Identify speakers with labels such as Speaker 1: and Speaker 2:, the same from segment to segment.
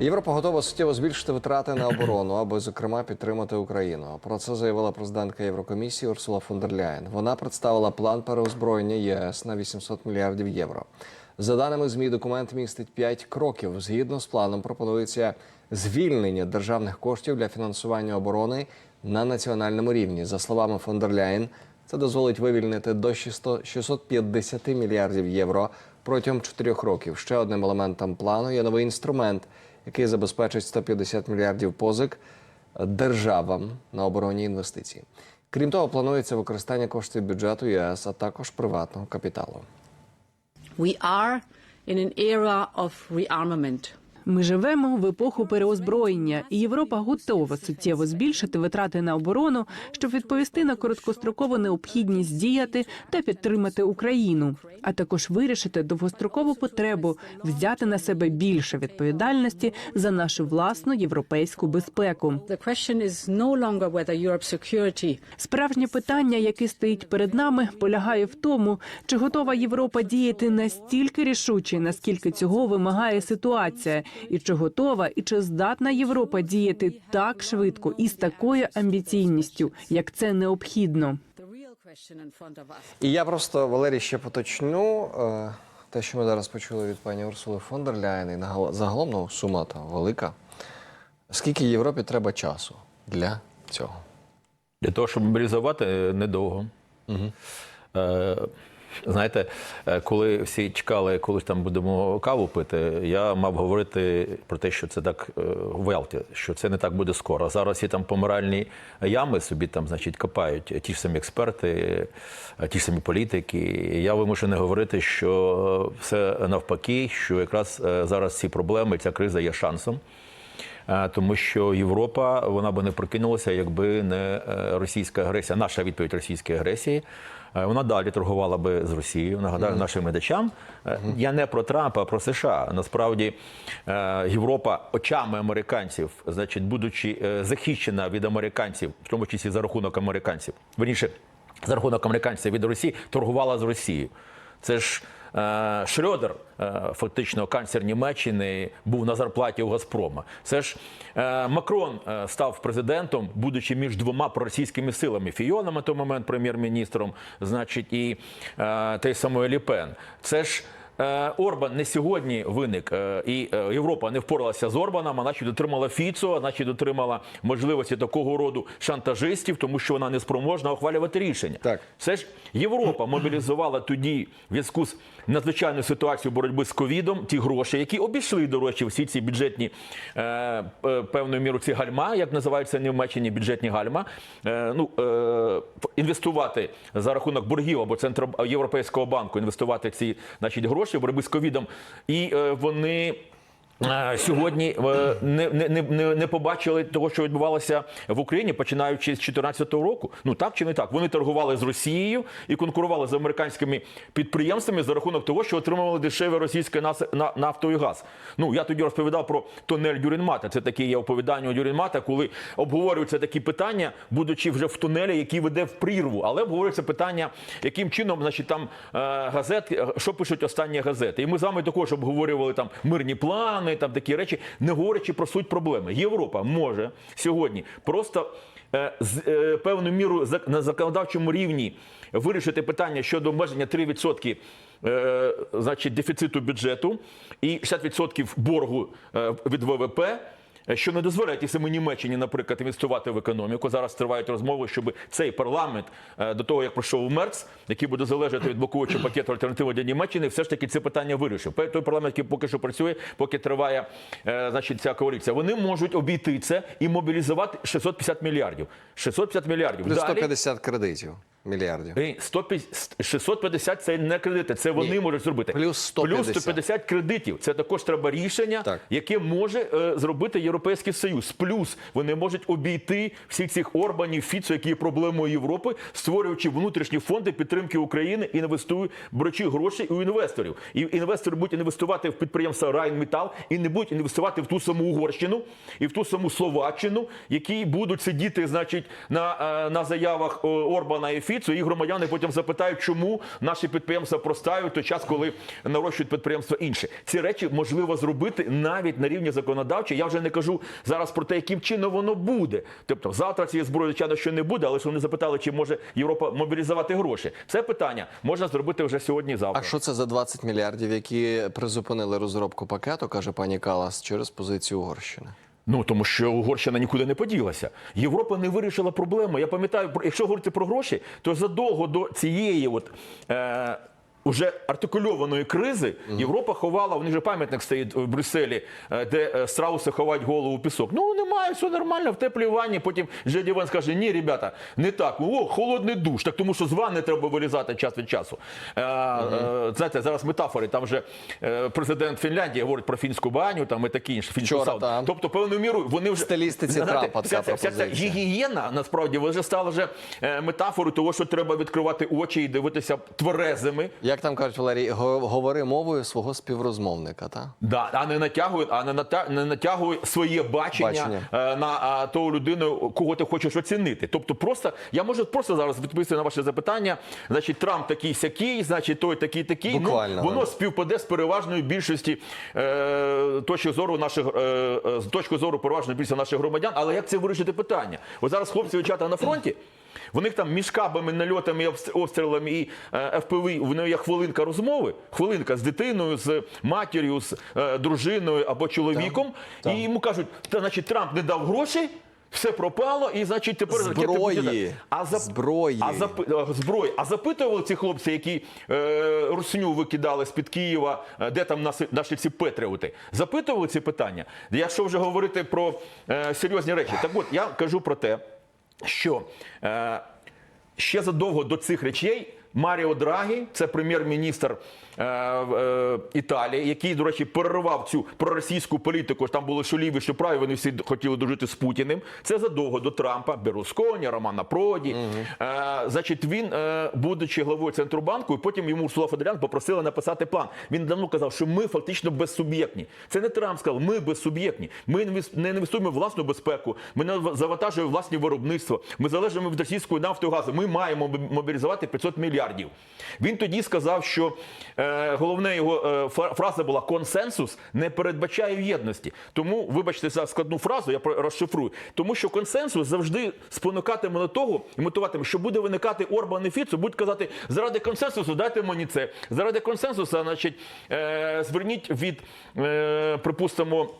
Speaker 1: Європа готова суттєво збільшити витрати на оборону, аби зокрема підтримати Україну. Про це заявила президентка Єврокомісії Урсула фон дер Ляєн. Вона представила план переозброєння ЄС на 800 мільярдів євро. За даними ЗМІ, документ містить п'ять кроків. Згідно з планом, пропонується звільнення державних коштів для фінансування оборони на національному рівні. За словами фон дер Ляєн, це дозволить вивільнити до 600 650 мільярдів євро протягом чотирьох років. Ще одним елементом плану є новий інструмент, який забезпечить 150 мільярдів позик державам на оборонні інвестиції. Крім того, планується використання коштів бюджету ЄС, а також приватного капіталу.
Speaker 2: We are in an era of rearmament.
Speaker 3: Ми живемо в епоху переозброєння, і Європа готова суттєво збільшити витрати на оборону, щоб відповісти на короткострокову необхідність діяти та підтримати Україну, а також вирішити довгострокову потребу взяти на себе більше відповідальності за нашу власну європейську безпеку. Справжнє питання, яке стоїть перед нами, полягає в тому, чи готова Європа діяти настільки рішуче, наскільки цього вимагає ситуація, і чи готова, і чи здатна Європа діяти так швидко і з такою амбіційністю, як це необхідно.
Speaker 1: І я просто Валерій ще поточню е, те, що ми зараз почули від пані Урсули фон дер Ляєн, і загалом ну, сума та велика. Скільки Європі треба часу для цього?
Speaker 4: Для того, щоб мобілізувати е, недовго. Е, знаєте, е, коли всі чекали, коли там будемо каву пити, я мав говорити про те, що це так е, в Ялті, що це не так буде скоро. Зараз всі там помиральні ями собі там, значить, копають ті ж самі експерти, е, ті ж самі політики. Я вимушений говорити, що все навпаки, що якраз зараз ці проблеми, ця криза є шансом. Тому що Європа вона би не прокинулася, якби не російська агресія. Наша відповідь російській агресії. Е, Вона далі торгувала би з Росією. Нагадаю нашим глядачам. е, Я не про Трампа, а про США. Насправді е, Європа очами американців, значить, будучи захищена від американців, в тому числі за рахунок американців, верніше за рахунок американців від Росії, торгувала з Росією. Це ж е, Шрёдер, е, фактично канцлер Німеччини, був на зарплаті у Газпрома. Це ж е, Макрон став президентом, будучи між двома проросійськими силами Фіоном на той момент прем'єр-міністром, значить, і той самий Ліпен. Це ж Орбан не сьогодні виник, е, і е, Європа не впоралася з Орбаном, а наче дотримала Фіцо, наче дотримала можливості такого роду шантажистів, тому що вона не спроможна ухвалювати рішення.
Speaker 1: Так.
Speaker 4: Це ж Європа мобілізувала тоді в зв'язку з надзвичайною ситуацією боротьби з ковідом ті гроші, які обійшли, до речі, всі ці бюджетні е, е, певною мірою ці гальма, як називаються в Німеччині бюджетні гальма. Е, ну, е, інвестувати за рахунок боргів або Центро Європейського банку, інвестувати ці значить, гроші в боротьби з ковідом. І е, вони. Сьогодні е, не, не, не, не- побачили того, що відбувалося в Україні, починаючи з 2014 року. Ну так чи не так? Вони торгували з Росією і конкурували з американськими підприємствами за рахунок того, що отримували дешеве російське нафту і газ. Ну я тоді розповідав про тунель Дюрінмата. Це таке є оповідання Дюрінмата, коли обговорюються такі питання, будучи вже в тунелі, який веде в прірву. Але обговорюється питання, яким чином, значить, там е, газет, е, що пишуть останні газети. І ми з вами також обговорювали там мирні плани, там такі речі, не говорячи про суть проблеми. Європа може сьогодні просто. е, З е, певною мірою на законодавчому рівні вирішити питання щодо обмеження 3% е, значить, дефіциту бюджету і 60% боргу від ВВП. Е, Що не дозволяє тій самій Німеччині, наприклад, інвестувати в економіку. Зараз тривають розмови, щоб цей парламент е, до того, як пройшов Мерц, який буде залежати від блокуючого пакету альтернативи для Німеччини, все ж таки це питання вирішив. Той парламент, який поки що працює, поки триває е, значить, ця коаліція, вони можуть обійти це і мобілізувати 650 мільярдів. 650 мільярдів.
Speaker 1: Плюс
Speaker 4: Далі-
Speaker 1: 150 кредитів мільярдів.
Speaker 4: Ей, 150, 650 – це не кредити, це вони
Speaker 1: Ні.
Speaker 4: можуть зробити.
Speaker 1: Плюс 150.
Speaker 4: Плюс 150 кредитів. Це також треба рішення,
Speaker 1: Так.
Speaker 4: яке може е, зробити Європейський Союз. Плюс вони можуть обійти всіх цих Орбанів, Фіцо, які є проблемою Європи, створюючи внутрішні фонди підтримки України, інвестують, беручи гроші у інвесторів. І інвестори будуть інвестувати в підприємства Райнметал і не будуть інвестувати в ту саму Угорщину і в ту саму Словаччину, які будуть сидіти, значить, на, е, на заявах е, Орбана і Фіцо, Фіцу, і громадяни потім запитають, чому наші підприємства простають той час, коли нарощують підприємства інші. Ці речі можливо зробити навіть на рівні законодавчі. Я вже не кажу зараз про те, яким чином воно буде. Тобто завтра цієї зброї звичайно, що не буде, але ж вони запитали, чи може Європа мобілізувати гроші. Це питання можна зробити вже сьогодні. Завтра.
Speaker 1: А що це за 20 мільярдів, які призупинили розробку пакету, каже пані Калас, через позицію Угорщини?
Speaker 4: Ну тому що Угорщина нікуди не поділася. Європа не вирішила проблему. Я пам'ятаю, якщо говорити про гроші, то задовго до цієї от. Е- Уже артикульованої кризи Європа ховала, вони же пам'ятник стоїть в Брюсселі, е, де е, страуси ховають голову в пісок. Ну немає, все нормально, в теплій ванні. Потім Жеді Ван скаже: ні, ребята, не так. О, холодний душ. Так тому що з ванни треба вилізати час від часу. Е, е, знаєте, зараз метафори. Там же е, президент Фінляндії говорить про фінську баню, там і таке інше. Фінську сауну. Тобто, певною мірою вони вже
Speaker 1: стилістиці Трампа
Speaker 4: вся, ця- вся ця гігієна насправді вже стала вже е, метафорою того, що треба відкривати очі і дивитися тверезими.
Speaker 1: Як там кажуть, Валерій, говори мовою свого співрозмовника, та?
Speaker 4: Да, а не натягує, а не натя- не натягує своє бачення,
Speaker 1: Бачення.
Speaker 4: е, на а, ту людину, кого ти хочеш оцінити. Тобто, просто я можу просто зараз відповісти на ваше запитання. Значить, Трамп такий сякий, значить, той такий такий.
Speaker 1: Буквально,
Speaker 4: ну, воно
Speaker 1: да.
Speaker 4: співпаде з переважною більшості е, точки зору наших е, е, з точки зору переважної більшості наших громадян. Але як це вирішити питання? От зараз хлопці дівчата на фронті. В них там між кабами, нальотами, обстрілами і е, ФПВ, в них є хвилинка розмови, хвилинка з дитиною, з матір'ю, з е, дружиною або чоловіком. І йому кажуть, та значить Трамп не дав грошей. Все пропало, і значить тепер
Speaker 1: Зброї.
Speaker 4: А зап...
Speaker 1: Зброї.
Speaker 4: А зап... е, зброї. А запитували ці хлопці, які е, русню викидали з під Києва, е, де там наші, наші ці петріоти. Запитували ці питання. Якщо вже говорити про е, серйозні речі, так от я кажу про те, що е, ще задовго до цих речей Маріо Драгі, це прем'єр-міністр е, е, Італії, який, до речі, перервав цю проросійську політику. Там були що ліві, що праві, вони всі хотіли дружити з Путіним. Це задовго до Трампа, Берлусконі, Романа Проді. Е, значить, він, е, будучи главою центробанку, і потім йому Урсула Федерян попросила написати план. Він давно казав, що ми фактично безсуб'єктні. Це не Трамп сказав, ми безсуб'єктні. Ми не інвестуємо в власну безпеку, ми не завантажуємо власні виробництво. Ми залежимо від російської нафти і газу. Ми маємо мобілізувати 500 мільярдів. Він тоді сказав, що е, головна його е, фраза була консенсус не передбачає єдності. Тому, вибачте за складну фразу, я розшифрую. Тому що консенсус завжди спонукатиме на того і мотиватиме, що буде виникати Орбан і Фіцо, будуть казати, заради консенсусу дайте мені це. Заради консенсусу, значить, е, зверніть від, е, припустимо.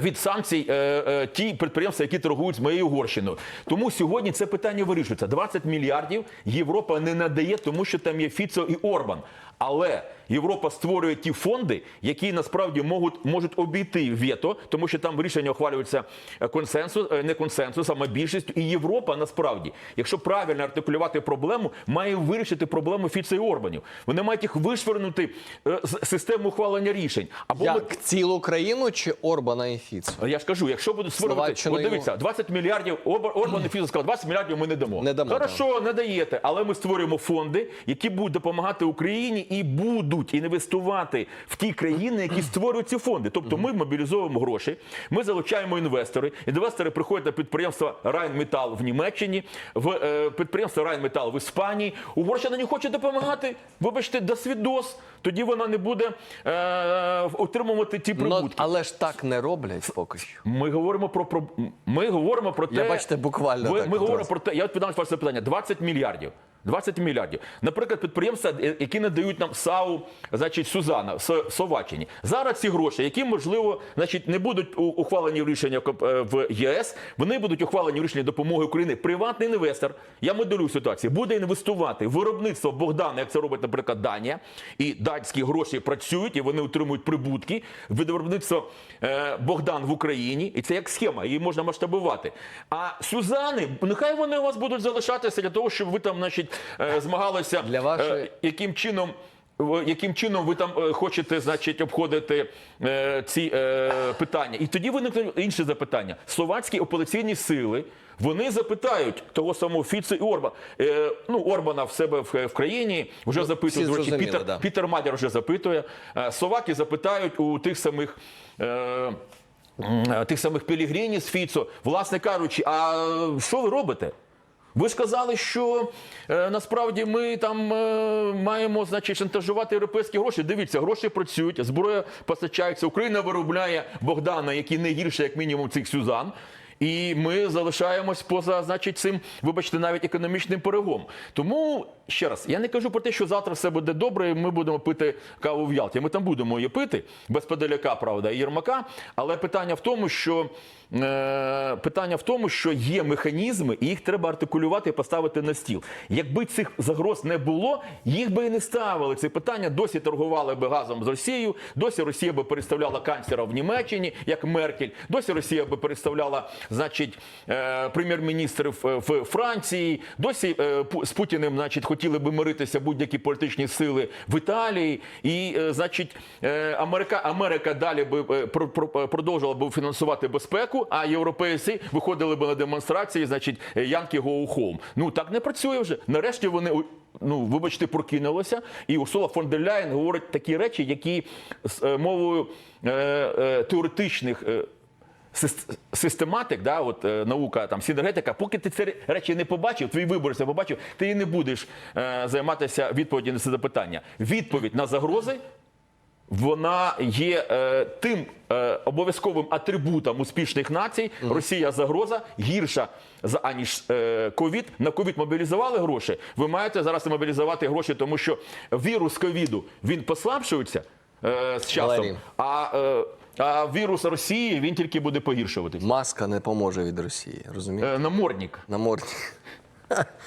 Speaker 4: Від санкцій е, е, ті підприємства, які торгують з моєю Угорщиною. Тому сьогодні це питання вирішується. 20 мільярдів Європа не надає, тому що там є Фіцо і Орбан. Але Європа створює ті фонди, які насправді можуть, можуть обійти вето, тому що там рішення ухвалюються е, консенсус, е, не консенсусом, а більшістю. І Європа насправді, якщо правильно артикулювати проблему, має вирішити проблему Фіцо і Орбанів. Вони мають їх вишвернути е, з системи ухвалення рішень. Або ми-
Speaker 1: цілу країну чи Орбана і Фіц?
Speaker 4: я ж кажу, якщо будуть створювати, от дивіться, 20 мільярдів, Орбан, і Фіцо сказав, 20 мільярдів ми не дамо.
Speaker 1: Не дамо,
Speaker 4: Хорошо, не даєте, але ми створюємо фонди, які будуть допомагати Україні і будуть інвестувати в ті країни, які створюють ці фонди. Тобто ми мобілізовуємо гроші, ми залучаємо інвестори. Інвестори приходять на підприємство Райнметал в Німеччині, в е, підприємство Райнметал в Іспанії. Угорщина не хоче допомагати. Вибачте, до свідос. Тоді вона не буде е, отримувати ті
Speaker 1: Ну,
Speaker 4: прибутки.
Speaker 1: але ж так не роблять поки що.
Speaker 4: Ми говоримо про, про ми говоримо про те.
Speaker 1: Я, бачите, буквально
Speaker 4: Ви-
Speaker 1: так
Speaker 4: Ми говоримо про те. Я відповідаю на ваше питання. 20 мільярдів. 20 мільярдів. Наприклад, підприємства, е, які надають нам САУ, значить, Сузана в Словаччині. Зараз ці гроші, які можливо, значить, не будуть ухвалені рішення коп- е, в ЄС, вони будуть ухвалені в рішення допомоги України. Приватний інвестор, я моделюю ситуацію, буде інвестувати в виробництво Богдана, як це робить, наприклад, Данія, і датські гроші працюють, і вони отримують прибутки. Від виробництва е, Богдан в Україні, і це як схема, її можна масштабувати. А Сюзани, нехай вони у вас будуть залишатися для того, щоб ви там, значить, змагалися
Speaker 1: Для вашої-
Speaker 4: е, яким чином. Яким чином ви там е, хочете, значить, обходити е, ці е, питання? І тоді виникне інше запитання. Словацькі опозиційні сили вони запитають того самого Фіцо і Орбана. Е, ну, Орбана в себе в, в країні вже запитують.
Speaker 1: всі
Speaker 4: речі, Пітер,
Speaker 1: да.
Speaker 4: Пітер Мадяр вже запитує. Е, Словаки запитають у тих самих. Е, Тих самих Пелігріні з Фіцо, власне кажучи, а що ви робите? Ви ж казали, що е, насправді ми там е, маємо значить, шантажувати європейські гроші. Дивіться, гроші працюють, зброя постачається. Україна виробляє Богдана, який не гірше, як мінімум, цих Сюзан. І ми залишаємось поза, значить, цим, вибачте, навіть економічним перегом. Тому ще раз, я не кажу про те, що завтра все буде добре, і ми будемо пити каву в Ялті. Ми там будемо її пити без Подоляка, правда, Єрмака. Але питання в тому, що е, питання в тому, що є механізми, і їх треба артикулювати і поставити на стіл. Якби цих загроз не було, їх би і не ставили. Це питання досі торгували би газом з Росією, досі Росія би переставляла канцлера в Німеччині, як Меркель, досі Росія би переставляла, значить, е, прем'єр-міністрів е, в Франції, досі е, з Путіним, значить, хотіли би миритися будь-які політичні сили в Італії, і, е, значить, е, Америка, Америка далі би е, про- про- продовжувала би фінансувати безпеку, а європейці виходили би на демонстрації, значить, Янки Home. Ну так не працює вже. Нарешті вони. Ну, вибачте, прокинулося, і Урсула фон дер Ляєн говорить такі речі, які з мовою е, е, теоретичних е, систематик, да, от е, наука там синергетика, поки ти ці речі не побачив, твій виборець не побачив, ти і не будеш е, займатися відповіді на це запитання. Відповідь на загрози. Вона є е, тим е, обов'язковим атрибутом успішних націй. Росія загроза гірша за аніж е, ковід. На ковід мобілізували гроші. Ви маєте зараз мобілізувати гроші, тому що вірус ковіду він послабшується е, з часом.
Speaker 1: Валерій.
Speaker 4: А, е, а вірус Росії він тільки буде погіршуватись.
Speaker 1: Маска не поможе від Росії, розумієте?
Speaker 4: Е, намордник.
Speaker 1: На морді.